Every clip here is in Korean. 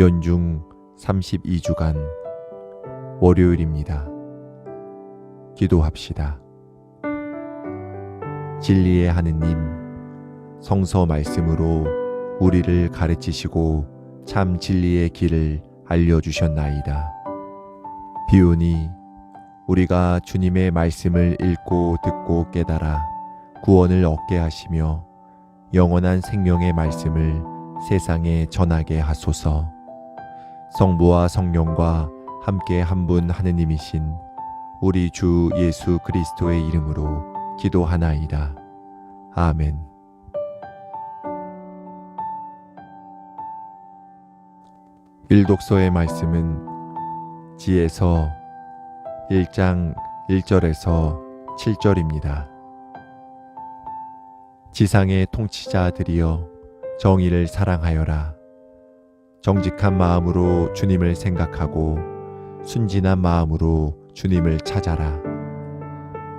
연중 32주간 월요일입니다. 기도합시다. 진리의 하느님, 성서 말씀으로 우리를 가르치시고 참 진리의 길을 알려주셨나이다. 비오니 우리가 주님의 말씀을 읽고 듣고 깨달아 구원을 얻게 하시며 영원한 생명의 말씀을 세상에 전하게 하소서. 성부와 성령과 함께 한 분 하느님이신 우리 주 예수 그리스도의 이름으로 기도하나이다. 아멘. 일독서의 말씀은 지에서 1장 1절에서 7절입니다. 지상의 통치자들이여 정의를 사랑하여라. 정직한 마음으로 주님을 생각하고 순진한 마음으로 주님을 찾아라.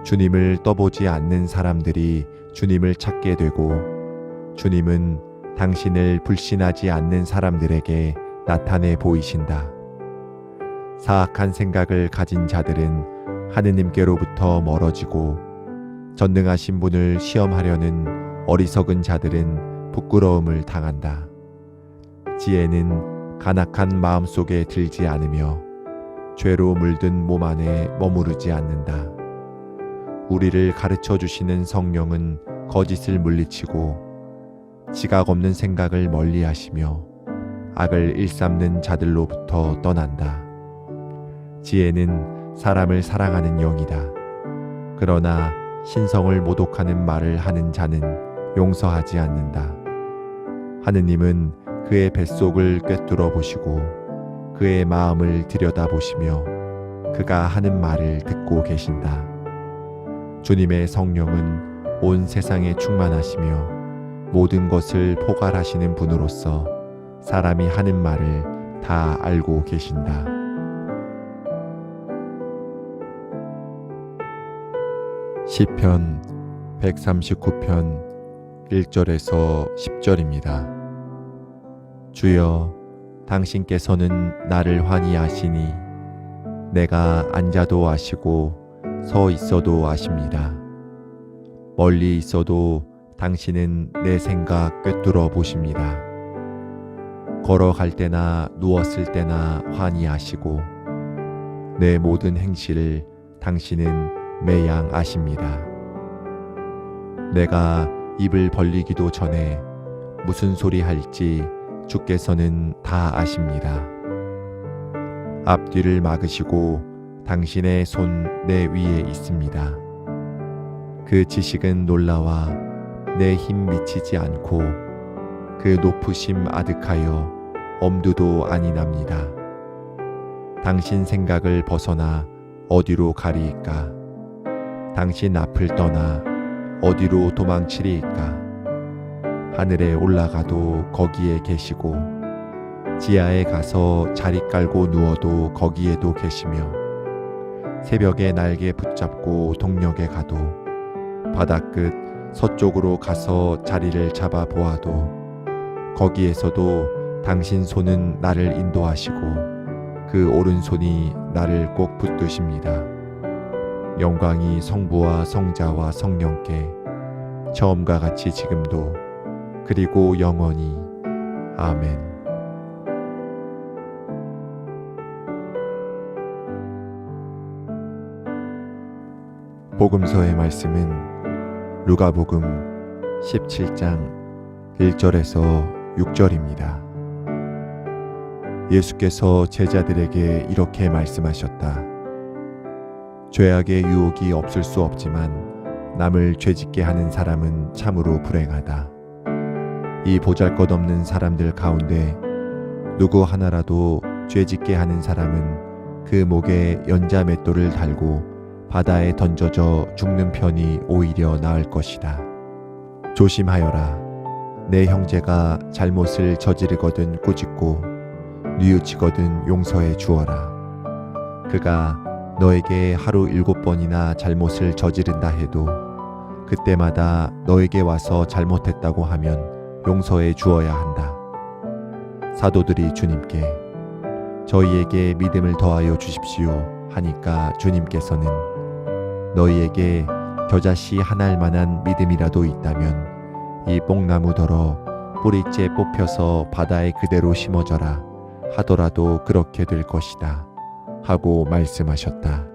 주님을 떠보지 않는 사람들이 주님을 찾게 되고 주님은 당신을 불신하지 않는 사람들에게 나타내 보이신다. 사악한 생각을 가진 자들은 하느님께로부터 멀어지고 전능하신 분을 시험하려는 어리석은 자들은 부끄러움을 당한다. 지혜는 간악한 마음 속에 들지 않으며 죄로 물든 몸 안에 머무르지 않는다. 우리를 가르쳐 주시는 성령은 거짓을 물리치고 지각 없는 생각을 멀리 하시며 악을 일삼는 자들로부터 떠난다. 지혜는 사람을 사랑하는 영이다. 그러나 신성을 모독하는 말을 하는 자는 용서하지 않는다. 하느님은 그의 뱃속을 꿰뚫어 보시고 그의 마음을 들여다 보시며 그가 하는 말을 듣고 계신다. 주님의 성령은 온 세상에 충만하시며 모든 것을 포괄하시는 분으로서 사람이 하는 말을 다 알고 계신다. 시편 139편 1절에서 10절입니다. 주여 당신께서는 나를 환히 아시니 내가 앉아도 아시고 서 있어도 아십니다. 멀리 있어도 당신은 내 생각 꿰뚫어 보십니다. 걸어갈 때나 누웠을 때나 환히 아시고 내 모든 행실을 당신은 매양 아십니다. 내가 입을 벌리기도 전에 무슨 소리 할지 주께서는 다 아십니다. 앞뒤를 막으시고 당신의 손 내 위에 있습니다. 그 지식은 놀라와 내 힘 미치지 않고 그 높으심 아득하여 엄두도 아니 납니다. 당신 생각을 벗어나 어디로 가리이까? 당신 앞을 떠나 어디로 도망치리이까? 하늘에 올라가도 거기에 계시고 지하에 가서 자리 깔고 누워도 거기에도 계시며 새벽에 날개 붙잡고 동력에 가도 바다 끝 서쪽으로 가서 자리를 잡아 보아도 거기에서도 당신 손은 나를 인도하시고 그 오른손이 나를 꼭 붙드십니다. 영광이 성부와 성자와 성령께 처음과 같이 지금도 그리고 영원히 아멘. 복음서의 말씀은 루가복음 17장 1절에서 6절입니다. 예수께서 제자들에게 이렇게 말씀하셨다. 죄악의 유혹이 없을 수 없지만 남을 죄짓게 하는 사람은 참으로 불행하다. 이 보잘것없는 사람들 가운데 누구 하나라도 죄짓게 하는 사람은 그 목에 연자 맷돌을 달고 바다에 던져져 죽는 편이 오히려 나을 것이다. 조심하여라. 내 형제가 잘못을 저지르거든 꾸짖고 뉘우치거든 용서해 주어라. 그가 너에게 하루 일곱 번이나 잘못을 저지른다 해도 그때마다 너에게 와서 잘못했다고 하면 용서해 주어야 한다. 사도들이 주님께 저희에게 믿음을 더하여 주십시오 하니까 주님께서는 너희에게 겨자씨 하나일 만한 믿음이라도 있다면 이 뽕나무더러 뿌리째 뽑혀서 바다에 그대로 심어져라 하더라도 그렇게 될 것이다 하고 말씀하셨다.